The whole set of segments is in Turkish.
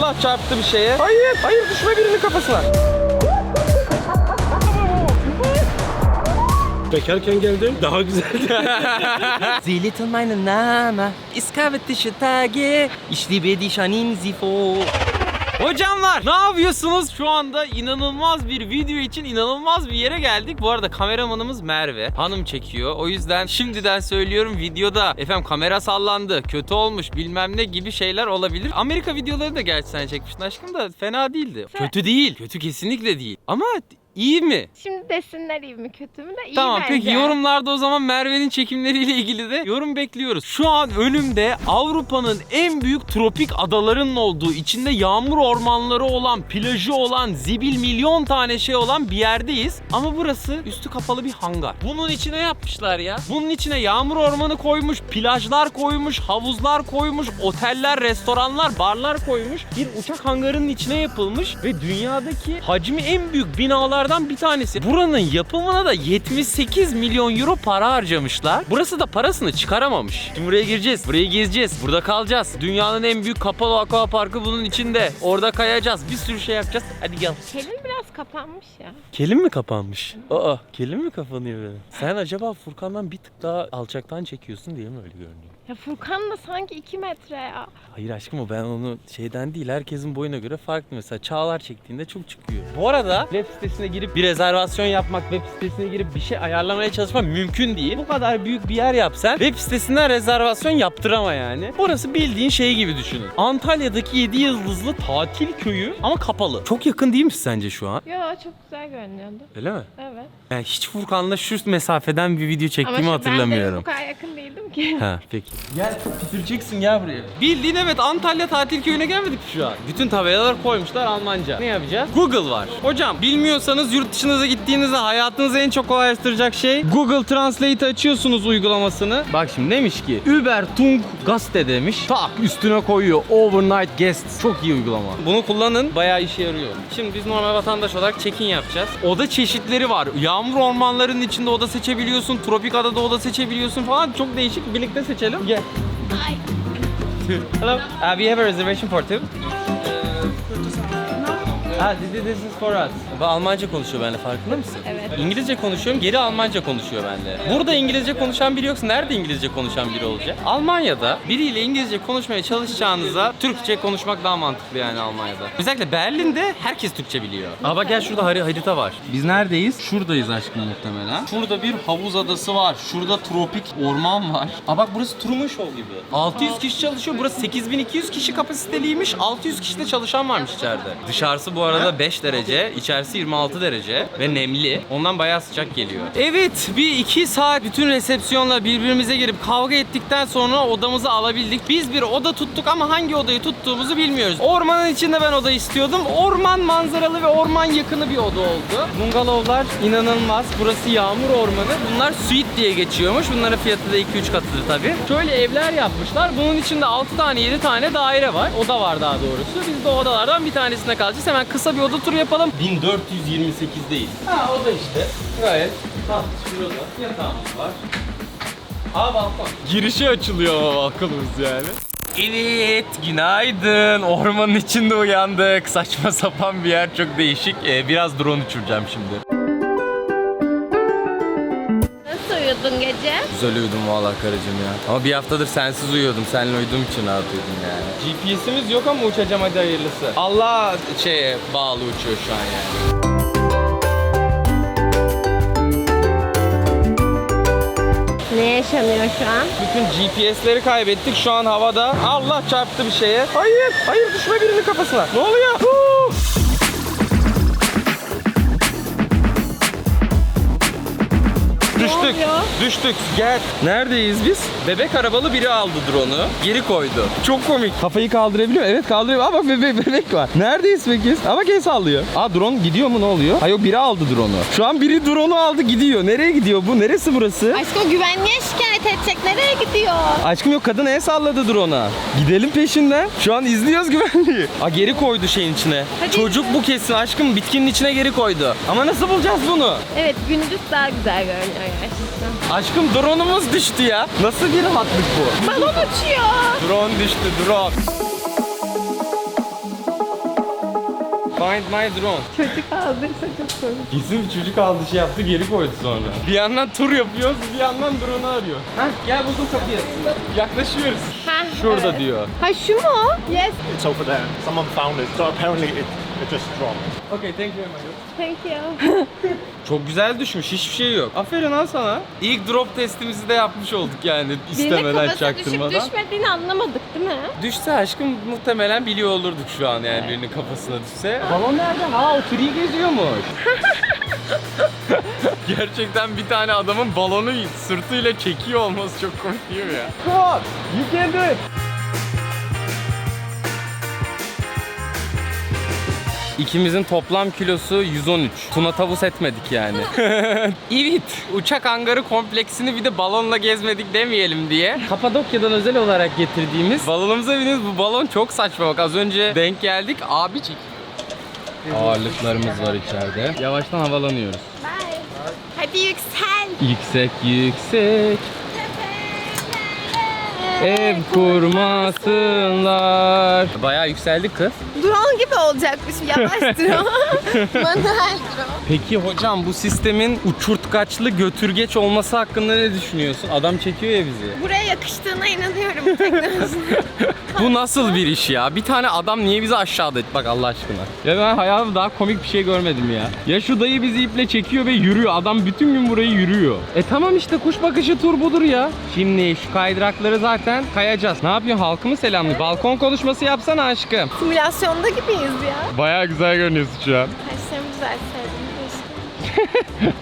Allah çarptı bir şeye. Hayır, hayır düşme birinin kafasına. Bekarken geldim daha güzeldi. Sie little meine Name, ich habe dich Tage, ich liebe dich an Insifo. Hocamlar ne yapıyorsunuz? Şu anda inanılmaz bir video için inanılmaz bir yere geldik. Bu arada kameramanımız Merve. Hanım çekiyor. O yüzden şimdiden söylüyorum videoda efendim kamera sallandı, kötü olmuş bilmem ne gibi şeyler olabilir. Amerika videoları da gerçi sen çekmiştin aşkım da fena değildi. Kötü değil. Kötü kesinlikle değil. Ama iyi mi? Şimdi desinler iyi mi kötü mü de iyi Tamam bence. peki yorumlarda o zaman Merve'nin çekimleriyle ilgili de yorum bekliyoruz. Şu an önümde Avrupa'nın en büyük tropik adalarının olduğu, içinde yağmur ormanları olan, plajı olan, zibil milyon tane şey olan bir yerdeyiz. Ama burası üstü kapalı bir hangar. Bunun içine yapmışlar ya. Bunun içine yağmur ormanı koymuş, plajlar koymuş, havuzlar koymuş, oteller, restoranlar, barlar koymuş. Bir uçak hangarının içine yapılmış ve dünyadaki hacmi en büyük binalardan bir tanesi. Buranın yapımına da 78 milyon euro para harcamışlar. Burası da parasını çıkaramamış. Şimdi buraya gireceğiz, burayı gezeceğiz, burada kalacağız. Dünyanın en büyük kapalı aqua parkı bunun içinde. Orada kayacağız, bir sürü şey yapacağız. Hadi gel. Kelin biraz kapanmış ya. Kelim mi kapanmış? Aa, kelim mi kapanıyor böyle? Sen acaba Furkan'dan bir tık daha alçaktan çekiyorsun diye mi öyle görünüyor? Ya Furkan da sanki 2 metre ya. Hayır aşkım o ben onu şeyden değil herkesin boyuna göre farklı mesela Çağlar çektiğinde çok çıkıyor. Bu arada web sitesine girip bir rezervasyon yapmak, web sitesine girip bir şey ayarlamaya çalışmak mümkün değil. Bu kadar büyük bir yer yapsan web sitesinden rezervasyon yaptırama yani. Burası bildiğin şey gibi düşünün. Antalya'daki 7 yıldızlı tatil köyü ama kapalı. Çok yakın değil mi sence şu an? Yo çok güzel görünüyordu. Öyle mi? Evet. Ben hiç Furkan'la şu mesafeden bir video çektiğimi Ama şu- hatırlamıyorum. Ben de bu kadar yakın değildim ki. Ha peki. Gel çok pütüreceksin gel buraya. Bildiğin evet Antalya tatil köyüne gelmedik şu an. Bütün tabelalar koymuşlar Almanca. Ne yapacağız? Google var. Hocam bilmiyorsanız yurt dışınıza gittiğinizde hayatınızı en çok kolaylaştıracak şey Google Translate açıyorsunuz uygulamasını. Bak şimdi demiş ki Übertung Gaste demiş. Tak üstüne koyuyor. Overnight Guest. Çok iyi uygulama. Bunu kullanın bayağı işe yarıyor. Şimdi biz normal vatandaş olarak check-in yapacağız. Oda çeşitleri var. Yağmur ormanlarının içinde oda seçebiliyorsun. Tropik adada oda seçebiliyorsun falan. Çok değişik. Birlikte seçelim. Gel. Ay. Hello. Uh, we have a reservation for two. Ah, this, this is for us. Bu Almanca konuşuyor benimle farkında mısın? Evet. İngilizce konuşuyorum, geri Almanca konuşuyor benimle. Burada İngilizce konuşan biri yoksa nerede İngilizce konuşan biri olacak? Almanya'da biriyle İngilizce konuşmaya çalışacağınıza Türkçe konuşmak daha mantıklı yani Almanya'da. Özellikle Berlin'de herkes Türkçe biliyor. Aa bak gel şurada hari- harita var. Biz neredeyiz? Şuradayız aşkım muhtemelen. Şurada bir havuz adası var. Şurada tropik orman var. Aa bak burası Truman Show gibi. 600 kişi çalışıyor. Burası 8200 kişi kapasiteliymiş. 600 kişi de çalışan varmış içeride. Dışarısı bu arada 5 derece, içerisi 26 derece ve nemli. Ondan bayağı sıcak geliyor. Evet, bir iki saat bütün resepsiyonla birbirimize girip kavga ettikten sonra odamızı alabildik. Biz bir oda tuttuk ama hangi odayı tuttuğumuzu bilmiyoruz. Ormanın içinde ben oda istiyordum. Orman manzaralı ve orman yakını bir oda oldu. Bungalovlar inanılmaz. Burası yağmur ormanı. Bunlar suite diye geçiyormuş. Bunların fiyatı da 2-3 katıdır tabii. Şöyle evler yapmışlar. Bunun içinde 6 tane 7 tane daire var. Oda var daha doğrusu. Biz de odalardan bir tanesine kalacağız. Hemen kısa bir oda turu yapalım. 1428 değil. Ha oda işte. Gayet tatlı bir oda. Yatağımız var. Aa balkon. Girişi açılıyor ama balkonumuz yani. Evet, günaydın. Ormanın içinde uyandık. Saçma sapan bir yer, çok değişik. Ee, biraz drone uçuracağım şimdi. Güzel uyudum valla karıcığım ya. Ama bir haftadır sensiz uyuyordum. Seninle uyuduğum için rahat uyudum yani. GPS'imiz yok ama uçacağım hadi hayırlısı. Allah şeye bağlı uçuyor şu an yani. Ne yaşanıyor şu an? Bütün GPS'leri kaybettik şu an havada. Allah çarptı bir şeye. Hayır, hayır düşme birinin kafasına. Ne oluyor? Huu! Düştük. Düştük. Gel. Neredeyiz biz? Bebek arabalı biri aldı drone'u. Geri koydu. Çok komik. Kafayı kaldırabiliyor. Evet kaldırıyor. Aa bak bebek, bebek var. Neredeyiz peki? Bak el sallıyor. Aa drone gidiyor mu ne oluyor? Hayır biri aldı drone'u. Şu an biri drone'u aldı gidiyor. Nereye gidiyor bu? Neresi burası? Aşkım güvenliğe şikayet edecek. Nereye gidiyor? Aşkım yok kadın el salladı drone'a. Gidelim peşinden. Şu an izliyoruz güvenliği. Aa geri koydu şeyin içine. Hadi. Çocuk bu kesin aşkım bitkinin içine geri koydu. Ama nasıl bulacağız bunu? Evet gündüz daha güzel görünüyor. Aşkım drone'umuz düştü ya. Nasıl bir rahatlık bu? Balon uçuyor. Drone düştü drone. Find my drone. Çocuk aldıysa çok komik. Kesin bir çocuk aldı şey yaptı geri koydu sonra. Bir yandan tur yapıyoruz bir yandan drone'u arıyor. Hah gel buldum kapıyı. Yaklaşıyoruz. Ha, Şurada evet. diyor. Ha şu mu? Yes. It's over there. Someone found it. So apparently it, it just dropped. Okay thank you very much. Thank you. Çok güzel düşmüş hiçbir şey yok. Aferin lan sana. İlk drop testimizi de yapmış olduk yani Birinin istemeden kafasına düşüp düşmediğini anlamadık değil mi? Düşse aşkım muhtemelen biliyor olurduk şu an yani birinin kafasına düşse. Balon nerede? Ha o tree geziyormuş. Gerçekten bir tane adamın balonu sırtıyla çekiyor olması çok komik değil mi ya? Come on, you can do it. İkimizin toplam kilosu 113. Tuna tavus etmedik yani. evet. Uçak hangarı kompleksini bir de balonla gezmedik demeyelim diye. Kapadokya'dan özel olarak getirdiğimiz balonumuza biniyoruz. Bu balon çok saçma bak. Az önce denk geldik. Abi çek. Ağırlıklarımız var içeride. Yavaştan havalanıyoruz. Bye. Hadi yüksel. Yüksek yüksek ev kurmasınlar. Bayağı yükseldik kız. Drone gibi olacakmış. Yavaş drone. Manuel drone. Peki hocam bu sistemin uçurtkaçlı götürgeç olması hakkında ne düşünüyorsun? Adam çekiyor ya bizi. Buraya yakıştığına inanıyorum bu teknolojinin. Bu nasıl bir iş ya? Bir tane adam niye bizi aşağıda Bak Allah aşkına. Ya ben hayatımda daha komik bir şey görmedim ya. Ya şu dayı bizi iple çekiyor ve yürüyor. Adam bütün gün burayı yürüyor. E tamam işte kuş bakışı tur budur ya. Şimdi şu kaydırakları zaten kayacağız. Ne yapıyorsun? Halkı mı selamlıyor? Balkon konuşması yapsana aşkım. Simülasyonda gibiyiz ya. Baya güzel görünüyorsun şu an. Kaşlarım güzel sevdim.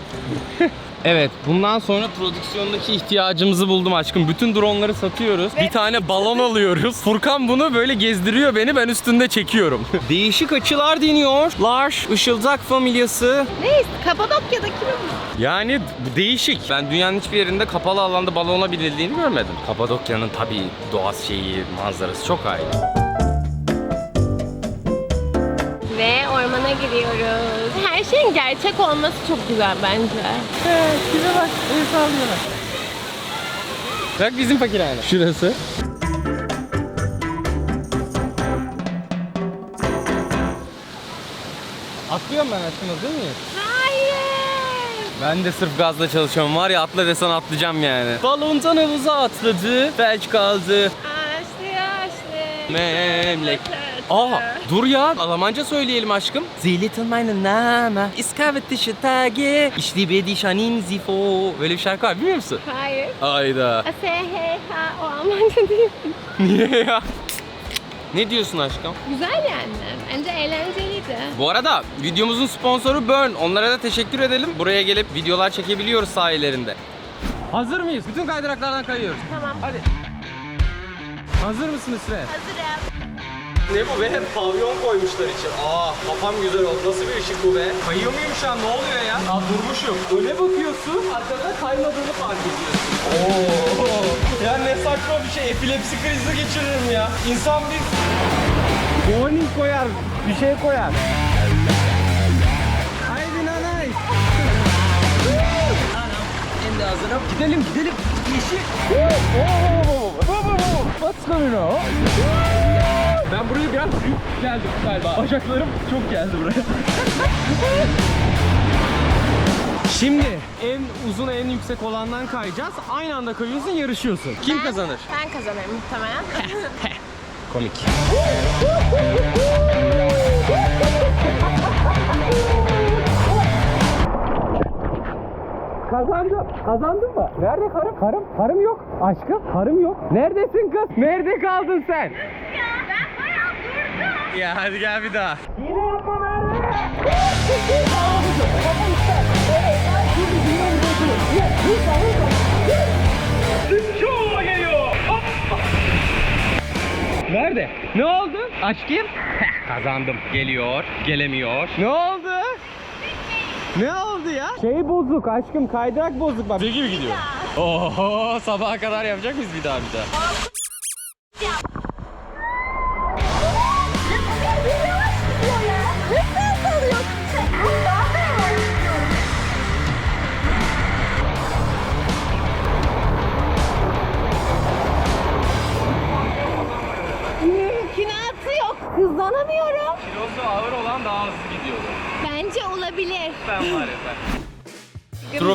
Evet, bundan sonra prodüksiyondaki ihtiyacımızı buldum aşkım. Bütün dronları satıyoruz. Bir tane balon alıyoruz. Furkan bunu böyle gezdiriyor beni, ben üstünde çekiyorum. Değişik açılar deniyor. Lars Işıldak familyası. Neyse Kapadokya'daki mi? Yani bu değişik. Ben dünyanın hiçbir yerinde kapalı alanda balona binildiğini görmedim. Kapadokya'nın tabii doğa şeyi, manzarası çok ayrı. Ve ormana giriyoruz. Her şeyin gerçek olması çok güzel bence. Size bak, el sallıyorlar. Bak bizim fakirhane. Şurası. Atlıyorum ben aşkım hazır mıyız? Hayır. Ben de sırf gazla çalışıyorum. Var ya atla desen atlayacağım yani. Balondan havuza atladı. Felç kaldı. Aşlı aşlı. Memleket. Aa dur ya Almanca söyleyelim aşkım. Sie little meine Name, habe dich Tage, ich liebe dich an Insifo. Böyle bir şarkı var biliyor musun? Hayır. Ayda. A-S-H-H o Almanca değil. Niye ya? Ne diyorsun aşkım? Güzel yani. Bence eğlenceliydi. Bu arada videomuzun sponsoru Burn. Onlara da teşekkür edelim. Buraya gelip videolar çekebiliyoruz sahillerinde. Hazır mıyız? Bütün kaydıraklardan kayıyoruz. Tamam. Hadi. Hazır mısınız Süre? Hazırım. Ne bu be? Pavyon koymuşlar için. Aa kafam güzel oldu. Nasıl bir ışık bu be? Kayıyor muyum şu an? Ne oluyor ya? Aa durmuşum. Öne bakıyorsun, arkada kaymadığını fark ediyorsun. Oo. Ya ne saçma bir şey. Epilepsi krizi geçiririm ya. İnsan bir warning koyar, bir şey koyar. Haydi nanay. Gidelim gidelim. Yeşil. What's going on? Ben buraya biraz büyük geldim galiba. Bacaklarım çok geldi buraya. Şimdi en uzun en yüksek olandan kayacağız. Aynı anda kayıyorsun yarışıyorsun. Kim kazanır? Ben kazanırım muhtemelen. Komik. Kazandım. Kazandın mı? Nerede karım? Karım? Karım yok. Aşkım? Karım yok. Neredesin kız? Nerede kaldın sen? ya ben bayağı durdum. Ya hadi gel bir daha. Nerede? Ne oldu? Aşkım? Kazandım. Geliyor. Gelemiyor. Ne oldu? Ne oldu ya? Şey bozuk aşkım kaydırak bozuk bak. gibi gidiyor. Oho sabaha kadar yapacak mıyız bir daha bir daha?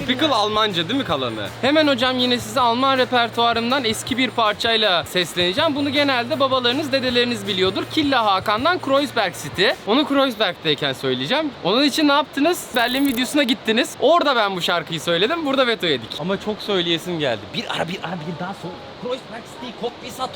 Tropical Almanca değil mi kalanı? Hemen hocam yine size Alman repertuarımdan eski bir parçayla sesleneceğim. Bunu genelde babalarınız, dedeleriniz biliyordur. Killa Hakan'dan Kreuzberg City. Onu Kreuzberg'deyken söyleyeceğim. Onun için ne yaptınız? Berlin videosuna gittiniz. Orada ben bu şarkıyı söyledim. Burada veto yedik. Ama çok söyleyesim geldi. Bir ara bir ara bir daha sol. Kreuzberg City, Kopisa.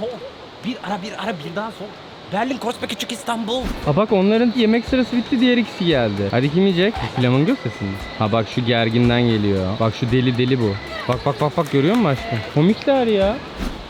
Bir ara bir ara bir daha sol. Berlin, Kreuzberg, Küçük İstanbul. Ha bak onların yemek sırası bitti diğer ikisi geldi. Hadi kim yiyecek? Flamingo sesi mi? Ha bak şu gerginden geliyor. Bak şu deli deli bu. Bak bak bak bak görüyor musun aşkım? Komikler ya.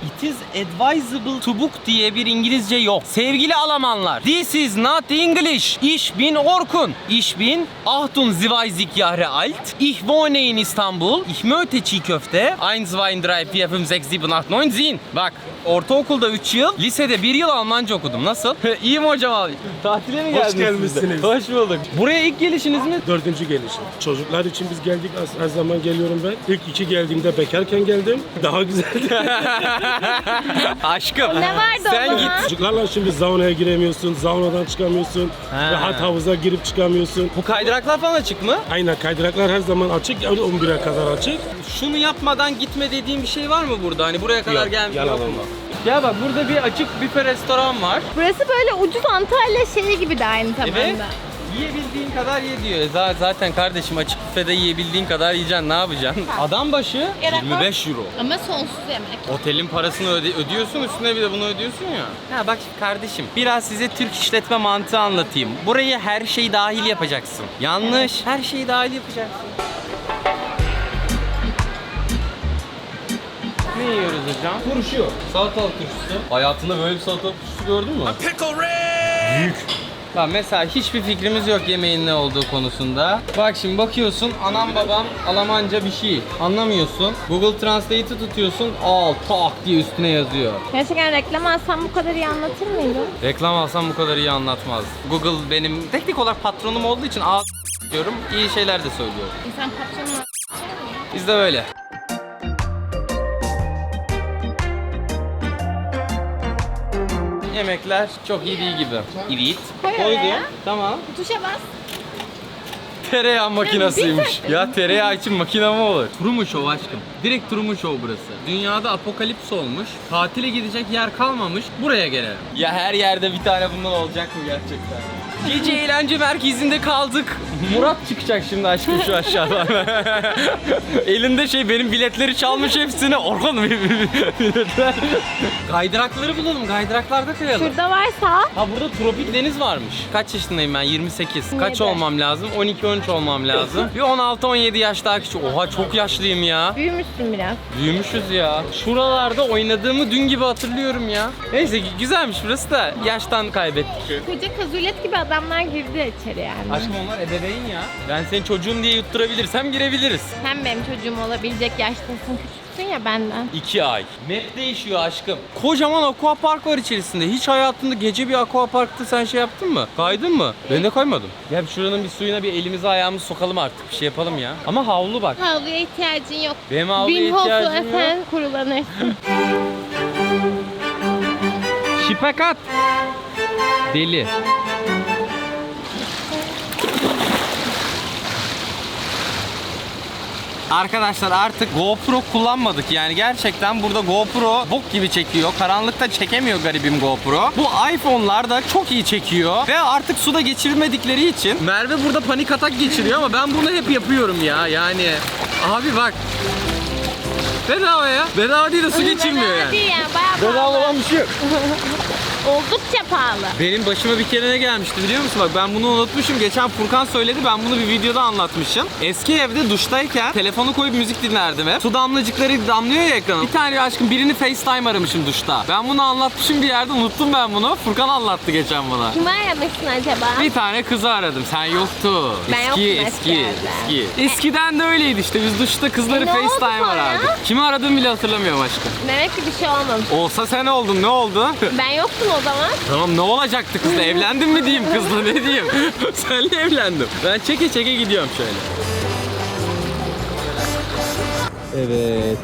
It is advisable to book diye bir İngilizce yok. Sevgili Almanlar, this is not English. Ich bin Orkun. Ich bin 28 Jahre alt. Ich wohne in İstanbul. Ich möchte çiğ köfte. 1, 2, 3, 4, 5, 6, 7, 8, 9, 10. Bak ortaokulda 3 yıl, lisede 1 yıl Almanca okudum. Nasıl? İyi mi hocam abi? Tatile mi Hoş geldiniz? de? gelmişsiniz. Hoş bulduk. Buraya ilk gelişiniz mi? Dördüncü gelişim. Çocuklar için biz geldik her zaman geliyorum ben. İlk iki geldiğimde bekarken geldim. Daha güzeldi. Aşkım. Ne vardı o Sen zaman? git. Çocuklarla şimdi saunaya giremiyorsun, saunadan çıkamıyorsun. Ha. Rahat havuza girip çıkamıyorsun. Bu kaydıraklar falan açık mı? Aynen kaydıraklar her zaman açık, 11'e kadar açık. Şunu yapmadan gitme dediğim bir şey var mı burada? Hani buraya kadar Yok, gelmiş yalan olmaz. Ya bak burada bir açık büfe restoran var. Burası böyle ucuz Antalya şeyi gibi de aynı zamanda. Evet. Yiyebildiğin kadar ye diyor. E za- Zaten kardeşim açık büfede yiyebildiğin kadar yiyeceksin. Ne yapacaksın? Adam başı 25 euro. Ama sonsuz yemek. Otelin parasını öde- ödüyorsun üstüne bir de bunu ödüyorsun ya. Ha bak şimdi kardeşim biraz size Türk işletme mantığı anlatayım. Burayı her şey dahil yapacaksın. Yanlış. Her şeyi dahil yapacaksın. Ne yiyoruz hocam? Turşu. Salatalık turşusu. Hayatında böyle bir salatalık turşusu gördün mü? Büyük. Bak mesela hiçbir fikrimiz yok yemeğin ne olduğu konusunda. Bak şimdi bakıyorsun anam babam Almanca bir şey anlamıyorsun. Google Translate'i tutuyorsun al tak diye üstüne yazıyor. Gerçekten reklam alsam bu kadar iyi anlatır mıydın? Reklam alsam bu kadar iyi anlatmaz. Google benim teknik olarak patronum olduğu için ağız diyorum iyi şeyler de söylüyor. İnsan patronu Biz de böyle. Yemekler çok iyi değil gibi. Evet. Koy oraya. Tamam. Tuşa bas. Tereyağı makinasıymış. ya tereyağı için makine mi olur? Truman Show aşkım. Direkt Truman Show burası. Dünyada apokalips olmuş. Tatile gidecek yer kalmamış. Buraya gelelim. Ya her yerde bir tane bundan olacak mı gerçekten? Gece eğlence merkezinde kaldık. Murat çıkacak şimdi aşkım şu aşağıdan. Elinde şey benim biletleri çalmış hepsini. Orhan biletler. Kaydırakları bulalım. Kaydıraklarda kayalım. Şurada varsa Ha burada tropik deniz varmış. Kaç yaşındayım ben? 28. Kaç Yedi. olmam lazım? 12-13 olmam lazım. Bir 16-17 yaş daha küçük. Oha çok yaşlıyım ya. büyümüşsün biraz. Büyümüşüz ya. Şuralarda oynadığımı dün gibi hatırlıyorum ya. Neyse güzelmiş burası da yaştan kaybettik. Koca kazulet gibi adamlar girdi içeri yani. Aşkım onlar ebeveyn ya. Ben senin çocuğum diye yutturabilirsem girebiliriz. Sen benim çocuğum olabilecek yaştasın. Küçüksün ya benden. 2 ay. Map değişiyor aşkım. Kocaman aqua park var içerisinde. Hiç hayatında gece bir aqua parkta sen şey yaptın mı? Kaydın mı? Ben de kaymadım. Gel şuranın bir suyuna bir elimizi ayağımızı sokalım artık. Bir şey yapalım ya. Ama havlu bak. Havluya ihtiyacın yok. Benim havluya Hof'la ihtiyacım yok. sen kurulanırsın. Şipekat. Deli. Arkadaşlar artık GoPro kullanmadık yani gerçekten burada GoPro bok gibi çekiyor. Karanlıkta çekemiyor garibim GoPro. Bu iPhone'lar da çok iyi çekiyor ve artık suda geçirmedikleri için Merve burada panik atak geçiriyor ama ben bunu hep yapıyorum ya yani. Abi bak. Bedava ya. Bedava değil de su geçirmiyor yani. Değil yani bayağı pahalı. olan bir şey yok. Oldukça pahalı. Benim başıma bir kere ne gelmişti biliyor musun? Bak ben bunu unutmuşum. Geçen Furkan söyledi. Ben bunu bir videoda anlatmışım. Eski evde duştayken telefonu koyup müzik dinlerdim hep. Su damlacıkları damlıyor ya ekrana. Bir tane aşkım birini FaceTime aramışım duşta. Ben bunu anlatmışım bir yerde unuttum ben bunu. Furkan anlattı geçen bana. Kimi aramışsın acaba? Bir tane kızı aradım. Sen yoktu. Ben eski, yoktum eski, eski eski. Eskiden de öyleydi işte. Biz duşta kızları E, ne oldu FaceTime sonra? arardık. Kimi aradığımı bile hatırlamıyorum aşkım. Demek ki bir şey olmamış. Olsa sen oldun. Ne oldu? Ben yoktum o zaman. Tamam ne olacaktı kızla? Evlendin mi diyeyim kızla ne diyeyim? Senle evlendim. Ben çeke çeke gidiyorum şöyle. Evet.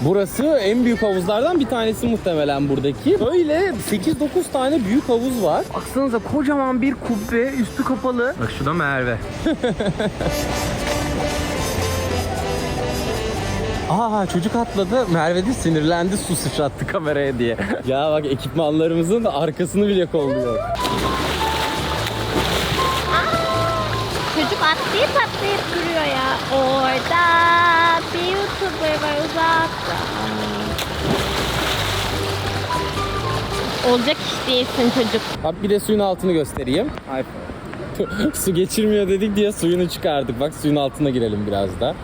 Burası en büyük havuzlardan bir tanesi muhtemelen buradaki. Böyle 8-9 tane büyük havuz var. Baksanıza kocaman bir kubbe üstü kapalı. Bak şu da Merve. Aa çocuk atladı. Merve de sinirlendi su sıçrattı kameraya diye. ya bak ekipmanlarımızın arkasını bile kolluyor. Çocuk atlayıp atlayıp duruyor ya. Orada bir YouTuber var uzakta. Olacak iş değilsin çocuk. Bak bir de suyun altını göstereyim. Su geçirmiyor dedik diye suyunu çıkardık. Bak suyun altına girelim biraz da.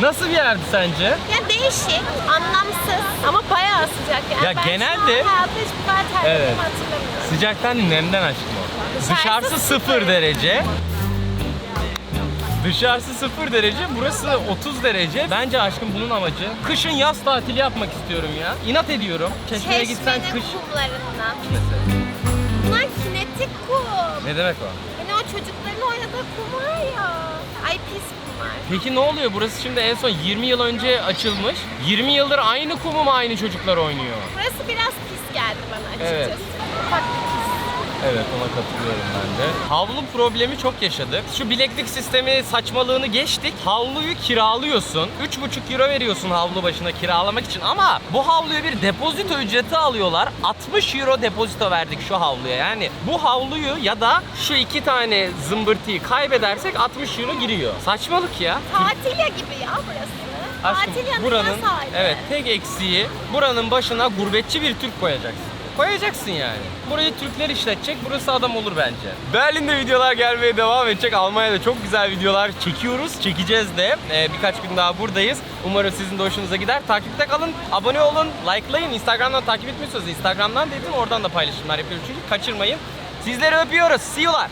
Nasıl bir yerdi sence? Ya değişik, anlamsız ama bayağı sıcak yani. Ya ben genelde- şu an hayatta hiç bu kadar terlediğimi Evet. hatırlamıyorum. Sıcaktan nemden aşkım o. Dışarısı Dışarısı sıfır sıfır. derece. Dışarısı sıfır derece, burası 30 derece. Bence aşkım bunun amacı kışın yaz tatili yapmak istiyorum ya. İnat ediyorum. Çeşmeye gitsen Çeşmenin kış... kumlarından. Bunlar kinetik kum. Ne demek o? Hani o çocukların oynadığı kum var ya. Ay pis kumlar. Peki ne oluyor? Burası şimdi en son 20 yıl önce açılmış. 20 yıldır aynı kumu mu aynı çocuklar oynuyor? Burası biraz pis geldi bana açıkçası. Evet. Pis. Evet ona katılıyorum ben de. Havlu problemi çok yaşadık. Şu bileklik sistemi saçmalığını geçtik. Havluyu kiralıyorsun. 3,5 euro veriyorsun havlu başına kiralamak için ama bu havluya bir depozito ücreti alıyorlar. 60 euro depozito verdik şu havluya. Yani bu havluyu ya da şu iki tane zımbırtıyı kaybedersek 60 euro giriyor. Saçmalık ya. Tatilya gibi ya burası. Aşkım Tatilyanın buranın evet tek eksiği buranın başına gurbetçi bir Türk koyacaksın. Koyacaksın yani. Burayı Türkler işletecek. Burası adam olur bence. Berlin'de videolar gelmeye devam edecek. Almanya'da çok güzel videolar çekiyoruz. Çekeceğiz de. Ee, birkaç gün daha buradayız. Umarım sizin de hoşunuza gider. Takipte kalın. Abone olun. Likelayın. Instagram'dan takip etmiyorsanız Instagram'dan dedim. Oradan da paylaşımlar yapıyorum çünkü. Kaçırmayın. Sizleri öpüyoruz. See you'lar.